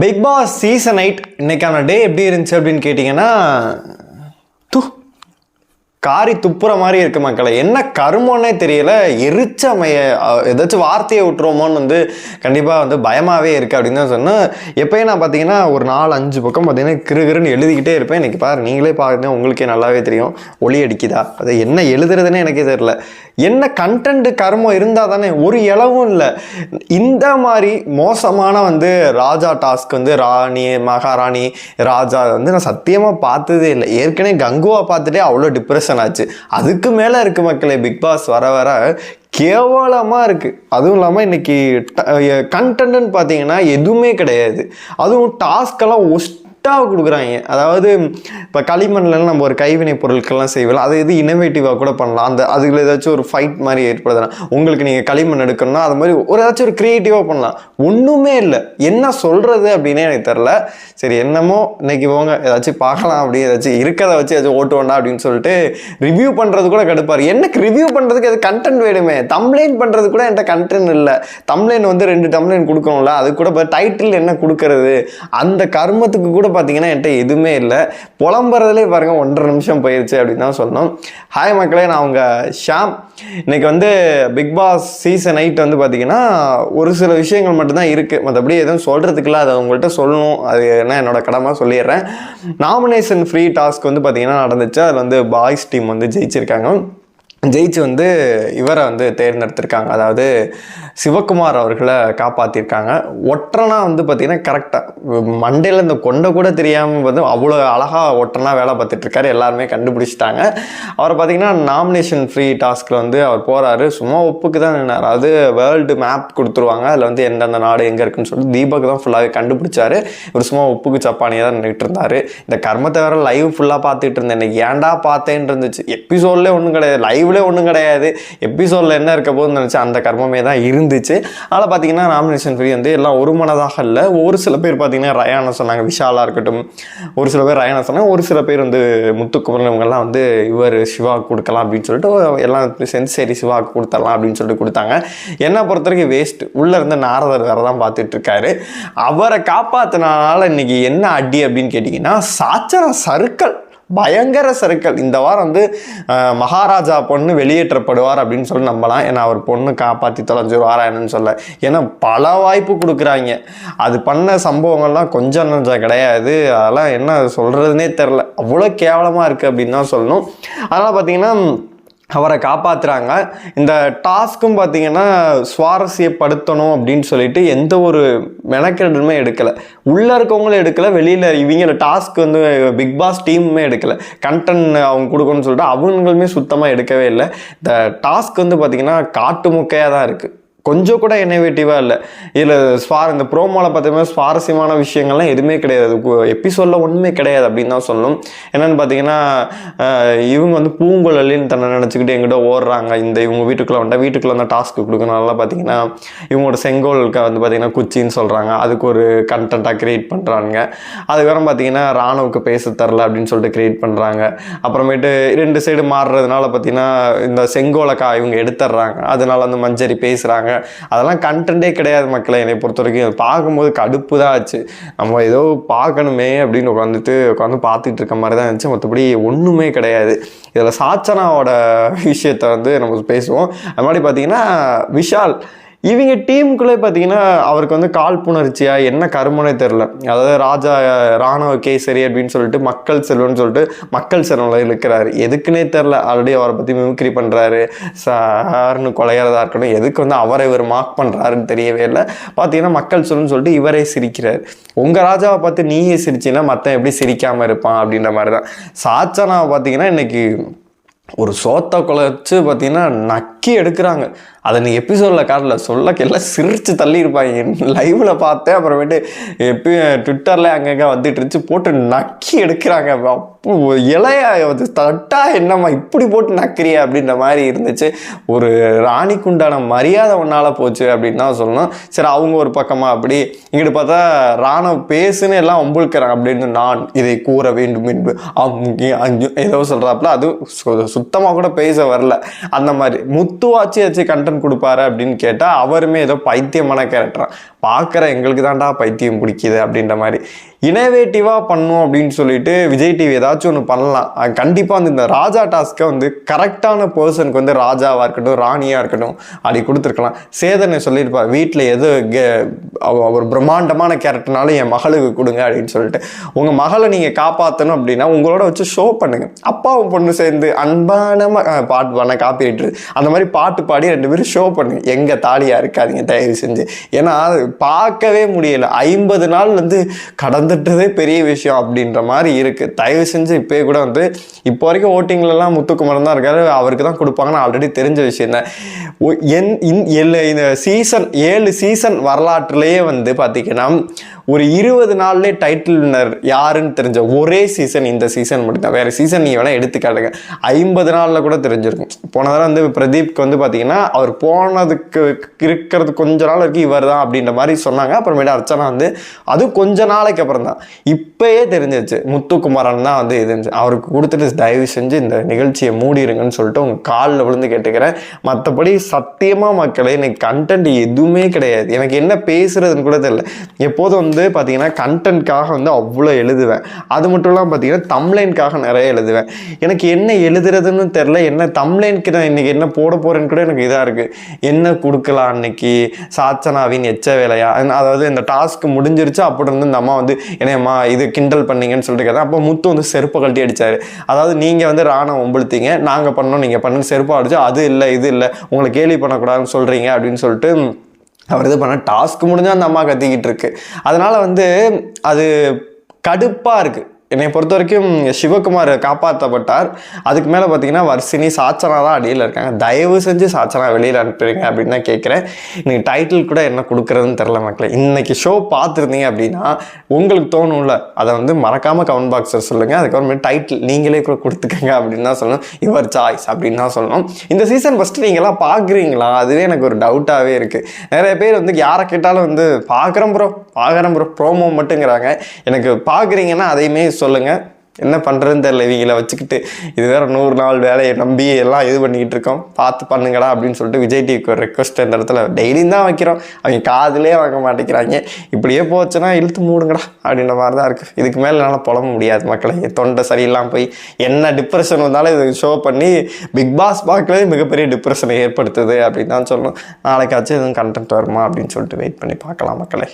Big Boss season eight இன்னைக்கான டே எப்படி இருந்துச்சு அப்படின்னு கேட்டிங்கன்னா காரி துப்புற மாதிரி இருக்கு மக்களை. என்ன கருமோன்னே தெரியல. எரிச்சமைய ஏதாச்சும் வார்த்தையை விட்டுருவோமோன்னு வந்து கண்டிப்பாக வந்து பயமாகவே இருக்குது அப்படின்னு தான் சொன்னேன். எப்பயும் நான் பார்த்தீங்கன்னா ஒரு நாலு அஞ்சு பக்கம் பார்த்தீங்கன்னா கிருகிருன்னு எழுதிக்கிட்டே இருப்பேன். இன்றைக்கி பாரு நீங்களே பாருங்க உங்களுக்கே நல்லாவே தெரியும். ஒளி அடிக்குதா? அது என்ன எழுதுறதுன்னு எனக்கே தெரியல. என்ன கண்டென்ட் கர்மம் இருந்தால் தானே ஒரு இளவும் இல்லை. இந்த மாதிரி மோசமான வந்து ராஜா டாஸ்க் வந்து ராணி மகாராணி ராஜா வந்து நான் சத்தியமாக பார்த்ததே இல்லை. ஏற்கனவே கங்குவா பார்த்துட்டே அவ்வளோ டிப்ரெஷன் ஆச்சு. அதுக்கு மேலே இருக்குது மக்களே பிக் பாஸ் வர வர கேவலமாக இருக்குது அதுவும் இல்லாமல் இன்னைக்கு கண்டென்ட்னு பார்த்தீங்கன்னா எதுவுமே கிடையாது. அதுவும் டாஸ்க்கெல்லாம் ஒஸ்ட்டாக கொடுக்குறாங்க. அதாவது இப்போ களிமண்லாம் நம்ம ஒரு கைவினை பொருட்கள்லாம் செய்வோம் அது இது இனோவேட்டிவாக கூட பண்ணலாம். அந்த அதுல ஏதாச்சும் ஒரு ஃபைட் மாதிரி ஏற்படுத்தலாம் உங்களுக்கு நீங்கள் களிமண் எடுக்கணும்னா அது மாதிரி ஒரு ஏதாச்சும் ஒரு க்ரியேட்டிவாக பண்ணலாம். ஒன்றுமே இல்லை. என்ன சொல்கிறது அப்படின்னே எனக்கு தெரில சரி என்னமோ இன்னைக்கு போங்க ஏதாச்சும் பார்க்கலாம் அப்படி ஏதாச்சும் இருக்கிறத வச்சு ஏதாச்சும் ஓட்டு வேண்டாம் அப்படின்னு சொல்லிட்டு ரிவ்யூ பண்ணுறது கூட கடுப்பார். எனக்கு ரிவ்யூ பண்ணுறதுக்கு அது கண்டென்ட் வேணுமே? தம்ப்ளைன் பண்ணுறது கூட என்கிட்ட கண்டென்ட் இல்லை. தம்ப்ளைன் வந்து ரெண்டு தம்ப்ளைன் கொடுக்கணும்ல அது கூட டைட்டில் என்ன கொடுக்கறது? அந்த கர்மத்துக்கு கூட பார்த்தீங்கன்னா என்கிட்ட எதுவுமே இல்லை. புலம்புறதுலே பாருங்க ஒன்றரை நிமிஷம் போயிடுச்சு அப்படின்னு தான் சொன்னோம். ஹாய் மக்களே நான் அவங்க ஷாம். இன்றைக்கி வந்து பிக் பாஸ் சீசன் எயிட் வந்து பார்த்தீங்கன்னா ஒரு சில விஷயங்கள் மட்டும்தான் இருக்குது மற்றபடி எதுவும் சொல்கிறதுக்குலாம் அதை உங்கள்கிட்ட சொல்லணும். அது என்ன என்னோட கடமை சொல்லிடுறேன். நாமினேஷன் ஃப்ரீ டாஸ்க் வந்து பார்த்தீங்கன்னா நடந்துச்சு. அதில் வந்து பாய்ஸ் டீம் வந்து ஜெயிச்சிருக்காங்க. ஜெயிச்சு வந்து இவரை வந்து தேர்ந்தெடுத்திருக்காங்க. அதாவது சிவகுமார் அவர்களை காப்பாற்றிருக்காங்க ஒற்றனா வந்து பார்த்தீங்கன்னா கரெக்டாக மண்டையில் இந்த கொண்டை கூட தெரியாமல் வந்து அவ்வளோ அழகாக ஒற்றனாக வேலை பார்த்துட்ருக்காரு எல்லாருமே கண்டுபிடிச்சிட்டாங்க. அவரை பார்த்தீங்கன்னா நாமினேஷன் ஃப்ரீ டாஸ்கில் வந்து அவர் போகிறாரு சும்மா ஒப்புக்கு தான் நின்னார். அது வேர்ல்டு மேப் கொடுத்துருவாங்க. அதில் வந்து எந்தெந்த நாடு எங்கே இருக்குன்னு சொல்லிட்டு தீபக் தான் ஃபுல்லாகவே கண்டுபிடிச்சாரு. இவர் சும்மா உப்புக்கு சப்பானியாக தான் நின்றுட்டு இருந்தார். இந்த கர்மத்தை வேற லைவ் ஃபுல்லாக பார்த்துட்டு இருந்தேன். இன்னைக்கு ஏன்டா பார்த்தேன்னு இருந்துச்சு. எபிசோட்லேயே ஒன்றும் கிடையாது. லைவ் லைவ்லேயே ஒன்றும் கிடையாது. எபிசோடில் என்ன இருக்க போகுதுன்னு நினச்சி அந்த கர்மமே தான் இருந்துச்சு. அதனால் பார்த்தீங்கன்னா நாமினேஷன் ஃப்ரீ வந்து எல்லாம் ஒரு மனதாக இல்லை. ஒரு சில பேர் பார்த்தீங்கன்னா ரயானை சொன்னாங்க விஷாலாக இருக்கட்டும். ஒரு சில பேர் ரயானை சொன்னாங்க ஒரு சில பேர் வந்து முத்துக்குமரன் இவங்கெல்லாம் வந்து இவர் சிவா கொடுக்கலாம் அப்படின்னு சொல்லிட்டு எல்லாம் சென்ஸ் சரி சிவாவுக்கு கொடுத்துடலாம் அப்படின்னு சொல்லிட்டு கொடுத்தாங்க. என்னை பொறுத்த வரைக்கும் வேஸ்ட் உள்ளே இருந்த நாரதர் வேறு தான் பார்த்துட்டு இருக்காரு. அவரை காப்பாற்றினால இன்னைக்கு என்ன அடி அப்படின்னு கேட்டிங்கன்னா சாச்சர சருக்கள் பயங்கர சர்க்கிள். இந்த வாரம் வந்து மகாராஜா பொண்ணு வெளியேற்றப்படுவார் அப்படின்னு சொல்லி நம்பலாம். ஏன்னா அவர் பொண்ணு காப்பாற்றி தொலைஞ்சிருவாரா என்னன்னு சொல்ல. ஏன்னா பல வாய்ப்பு கொடுக்குறாங்க. அது பண்ண சம்பவங்கள்லாம் கொஞ்சம் நஞ்சம் கிடையாது. அதெல்லாம் என்ன சொல்கிறதுனே தெரில. அவ்வளோ கேவலமாக இருக்குது அப்படின்னு தான் சொல்லணும். அதனால் பார்த்தீங்கன்னா அவரை காப்பாத்துறாங்க. இந்த டாஸ்க்கும் பார்த்தீங்கன்னா சுவாரஸ்யப்படுத்தணும் அப்படின்னு சொல்லிட்டு எந்த ஒரு மெனக்கெடுமே எடுக்கலை. உள்ளே இருக்கவங்களும் எடுக்கலை வெளியில் இவங்கள டாஸ்க் வந்து பிக் பாஸ் டீமுமே எடுக்கலை. கண்டென்ட் அவங்க கொடுக்கணும்னு சொல்லிட்டு அவங்களுமே சுத்தமாக எடுக்கவே இல்லை. இந்த டாஸ்க் வந்து பார்த்தீங்கன்னா காட்டு முக்கையாக தான் இருக்குது கொஞ்சம் கூட இன்னோவேட்டிவாக இல்லை. இதில் ஸ்வார இந்த ப்ரோமோவில் பார்த்தீங்கன்னா சுவாரஸ்யமான விஷயங்கள்லாம் எதுவுமே கிடையாது. எபிசோடில் ஒன்றுமே கிடையாது அப்படின்னு தான் சொல்லணும். என்னென்னு பார்த்தீங்கன்னா இவங்க வந்து பூங்குழலின்னு தன்னை நினச்சிக்கிட்டு எங்கிட்ட ஓடுறாங்க. இந்த இவங்க வீட்டுக்குள்ளே வந்தால் வீட்டுக்குள்ளே வந்து டாஸ்க் கொடுக்கறனால பார்த்தீங்கன்னா இவங்களோட செங்கோலுக்கு வந்து பார்த்தீங்கன்னா குச்சின்னு சொல்கிறாங்க அதுக்கு ஒரு கண்டென்ட்டாக க்ரியேட் பண்ணுறாங்க அதுக்கப்புறம் பார்த்தீங்கன்னா ராணுவுக்கு பேச தரல அப்படின்னு சொல்லிட்டு க்ரியேட் பண்ணுறாங்க அப்புறமேட்டு ரெண்டு சைடு மாறுறதுனால பார்த்தீங்கன்னா இந்த செங்கோலக்கா இவங்க எடுத்துடுறாங்க. அதனால அந்த மஞ்சரி பேசுகிறாங்க அதெல்லாம் கண்டென்ட்டே கிடையாது மக்களை என்னை பொறுத்த வரைக்கும் அது பார்க்கும்போது கடுப்பு தான் ஆச்சு. நம்ம ஏதோ பார்க்கணுமே அப்படின்னு உட்காந்துட்டு உட்காந்து பார்த்துட்டு இருக்க மாதிரி தான் இருந்துச்சு. மற்றபடி ஒன்றுமே கிடையாது. இதில் சாச்சனாவோட விஷயத்தை வந்து நம்ம பேசுவோம். அது மாதிரி பார்த்தீங்கன்னா விஷால் இவங்க டீமுக்குள்ளே பார்த்தீங்கன்னா அவருக்கு வந்து காழ்ப்புணர்ச்சியா என்ன கருமனே தெரில அதாவது ராஜா ராணுவ கேசரி அப்படின்னு சொல்லிட்டு மக்கள் செல்வம்னு சொல்லிட்டு மக்கள் செல்வனில் இருக்கிறாரு. எதுக்குன்னே தெரில ஆல்ரெடி அவரை பற்றி மிமிக்ரி பண்ணுறாரு சார்னு கொலையிறதா இருக்கட்டும் எதுக்கு வந்து அவரை இவர் மார்க் பண்ணுறாருன்னு தெரியவே இல்லை. பார்த்தீங்கன்னா மக்கள் செல்வம்னு சொல்லிட்டு இவரே சிரிக்கிறார். உங்கள் ராஜாவை பார்த்து நீயே சிரிச்சின்னா மற்ற எப்படி சிரிக்காமல் இருப்பான் அப்படின்ற மாதிரி தான் சாச்சனாவை பார்த்தீங்கன்னா இன்னைக்கு ஒரு சோத்தை குலைச்சு பார்த்தீங்கன்னா நக்கி எடுக்கிறாங்க. அதை நீ எபிசோடில் காட்டல சொல்ல எல்லாம் சிரித்து தள்ளி லைவில் பார்த்தேன் அப்புறமேட்டு எப்பயும் ட்விட்டரில் அங்கங்கே வந்துட்டு இருந்துச்சு போட்டு நக்கி எடுக்கிறாங்க. அப்போ இலையா அது தட்டா என்னம்மா இப்படி போட்டு நக்கிறிய அப்படின்ற மாதிரி இருந்துச்சு. ஒரு ராணிக்குண்டான மரியாதை ஒன்றால் போச்சு அப்படின்னு தான் சொல்லணும். சரி அவங்க ஒரு பக்கமாக அப்படி இங்கிட்டு பார்த்தா ராணவ பேசுன்னு எல்லாம் ஒம்புழுக்கிறாங்க அப்படின்னு நான் இதை கூற வேண்டும் என்று அங்கே அங்கே ஏதோ சொல்கிறாப்புல அது சுத்தமாக கூட பேச வரல. அந்த மாதிரி முத்துவாச்சி வச்சு கண்டென்ட் கொடுப்பாரு அப்படின்னு கேட்டால் அவருமே ஏதோ பைத்தியமான கேரக்டரா பார்க்குற எங்களுக்கு தான்டா பைத்தியம் பிடிக்குது அப்படின்ற மாதிரி. இனோவேட்டிவாக பண்ணும் அப்படின்னு சொல்லிட்டு விஜய் டிவி ஏதாச்சும் ஒன்று பண்ணலாம். கண்டிப்பாக வந்து இந்த ராஜா டாஸ்க்கை வந்து கரெக்டான பர்சனுக்கு வந்து ராஜாவாக இருக்கட்டும் ராணியாக இருக்கட்டும் அப்படி கொடுத்துருக்கலாம். சேதனை சொல்லியிருப்பார் வீட்டில் எது அவ- ஒரு பிரம்மாண்டமான கேரக்டர்னாலும் என் மகளுக்கு கொடுங்க அப்படின்னு சொல்லிட்டு. உங்கள் மகளை நீங்கள் காப்பாற்றணும் அப்படின்னா உங்களோட வச்சு ஷோ பண்ணுங்கள் அப்பாவும் பொண்ணு சேர்ந்து அன்பான ம- பாட்டு பண்ண காப்பி அந்த மாதிரி பாட்டு பாடி ரெண்டு பேரும் ஷோ பண்ணுங்க. எங்கள் தாலியாக இருக்காதீங்க தயவு செஞ்சு. ஏன்னா பார்க்கவே முடியல. ஐம்பது நாள் வந்து கடந்துட்டதே பெரிய விஷயம் அப்படின்ற மாதிரி இருக்கு. தயவு செஞ்சு இப்போயே கூட வந்து இப்போ வரைக்கும் ஓட்டிங்லலாம் முத்துக்குமரன் தான் இருக்காரு. அவருக்கு தான் கொடுப்பாங்கன்னு ஆல்ரெடி தெரிஞ்ச விஷயம் தான். என் இன்- இந்த சீசன் ஏழு சீசன் வரலாற்றுலேயே வந்து பார்த்திங்கன்னா ஒரு இருபது நாள்லேயே டைட்டில் வின்னர் யாருன்னு தெரிஞ்ச ஒரே சீசன் இந்த சீசன் மட்டும்தான். வேறு சீசன் நீ வேணால் எடுத்துக்காட்டுங்க. ஐம்பது நாளில் கூட தெரிஞ்சிருக்கும். போன தடவை வந்து பிரதீப்க்கு வந்து பார்த்தீங்கன்னா அவர் போனதுக்கு இருக்கிறது கொஞ்ச நாள் வரைக்கும் இவர் தான் அப்படின்ற மாதிரி சொன்னாங்க. அப்புறமேட்டு அர்ச்சனா வந்து அது கொஞ்ச நாளைக்கு அப்புறம் தான் இப்போயே தெரிஞ்சிருச்சு. முத்துக்குமாரன் தான் வந்து இருந்துச்சு. அவருக்கு கொடுத்துட்டு தயவு செஞ்சு இந்த நிகழ்ச்சியை மூடிடுங்கன்னு சொல்லிட்டு உங்கள் காலில் விழுந்து கேட்டுக்கிறேன். மற்றபடி சத்தியமாக மக்களே எனக்கு கண்டென்ட் எதுவுமே கிடையாது. எனக்கு என்ன பேசுறதுன்னு கூட தெரியல. எப்போதும் வந்து பார்த்திங்கன்னா கண்டென்ட்காக வந்து அவ்வளோ எழுதுவேன். அது மட்டும் இல்லாமல் பார்த்திங்கன்னா தம்லைனுக்காக நிறைய எழுதுவேன். எனக்கு என்ன எழுதுறதுன்னு தெரில என்ன தம்லைனுக்கு நான் இன்னைக்கு என்ன போட போகிறேன்னு கூட எனக்கு இதாக இருக்குது என்ன கொடுக்கலாம் அன்னைக்கு? சாச்சனாவின் எச்ச வேலையா? அதாவது இந்த டாஸ்க் முடிஞ்சிருச்சு அப்புறம் இருந்து இந்த அம்மா வந்து என்னம்மா இது கிண்டல் பண்ணீங்கன்னு சொல்லிட்டு கேட்டேன் அப்போ முத்து வந்து செருப்பை கழட்டி அடிச்சாரு. அதாவது நீங்கள் வந்து ராணம் ஒம்பளுத்தீங்க நாங்கள் பண்ணோம் நீங்கள் பண்ணு செருப்பாக அடிச்சு அது இல்லை இது இல்லை உங்களை கேலி பண்ணக்கூடாதுன்னு சொல்கிறீங்க அப்படின்னு சொல்லிட்டு அவர் இது பண்ண டாஸ்க் முடிஞ்சால் அந்த அம்மா கத்திக்கிட்டு இருக்கு. அதனால் வந்து அது கடுப்பாக இருக்குது என்னை பொறுத்த வரைக்கும் சிவகுமார் காப்பாற்றப்பட்டார் அதுக்கு மேலே பார்த்தீங்கன்னா வர்ஷினி சாச்சனா தான் அடியில் இருக்காங்க. தயவு செஞ்சு சாச்சனா வெளியில் அனுப்புறீங்க அப்படின்னு தான் கேட்குறேன் இன்னைக்கு டைட்டில் கூட என்ன கொடுக்குறதுன்னு தெரில மக்களே. இன்றைக்கி ஷோ பார்த்துருந்தீங்க அப்படின்னா உங்களுக்கு தோணும்ல. அதை வந்து மறக்காமல் கமெண்ட் பாக்ஸில் சொல்லுங்கள் அதுக்கப்புறமேட்டு டைட்டில் நீங்களே கூட கொடுத்துக்கங்க அப்படின்னு தான் சொல்லணும். யுவர் சாய்ஸ் அப்படின்னு தான் சொல்லணும். இந்த சீசன் ஃபஸ்ட்டு நீங்களாம் பார்க்குறீங்களா அதுவே எனக்கு ஒரு டவுட்டாகவே இருக்குது நிறைய பேர் வந்து யாரை கேட்டாலும் வந்து பார்க்குறோம் ப்ரோ பார்க்குறோம் ப்ரோ ப்ரோமோ மட்டுங்கிறாங்க. எனக்கு பார்க்குறீங்கன்னா அதையுமே சொல்லுங்கள் என்ன பண்ணுறதுன்னு தெரில இவங்கள வச்சுக்கிட்டு. இது வேறு நூறு நாள் வேலையை நம்பி எல்லாம் இது பண்ணிக்கிட்டு இருக்கோம். பார்த்து பண்ணுங்கடா அப்படின்னு சொல்லிட்டு விஜய் டிவிக்கு ஒரு ரெக்வஸ்ட் இந்த இடத்துல டெய்லியும் தான் வைக்கிறோம். அவங்க காதிலே வாங்க மாட்டேங்கிறாங்க. இப்படியே போச்சுன்னா இழுத்து மூடுங்கடா அப்படின்ற மாதிரி தான் இருக்குது இதுக்கு மேலே என்னால் புலம்ப முடியாது மக்களை. தொண்டை சரியில்லாமல் போய் என்ன டிப்ரெஷன் வந்தாலும் இது ஷோ பண்ணி பிக் பாஸ் பார்க்கவே மிகப்பெரிய டிப்ரெஷனை ஏற்படுத்துது அப்படின்னு தான் சொல்லணும். நாளைக்காச்சும் எதுவும் கண்டென்ட் வருமா அப்படின்னு சொல்லிட்டு வெயிட் பண்ணி பார்க்கலாம் மக்களை.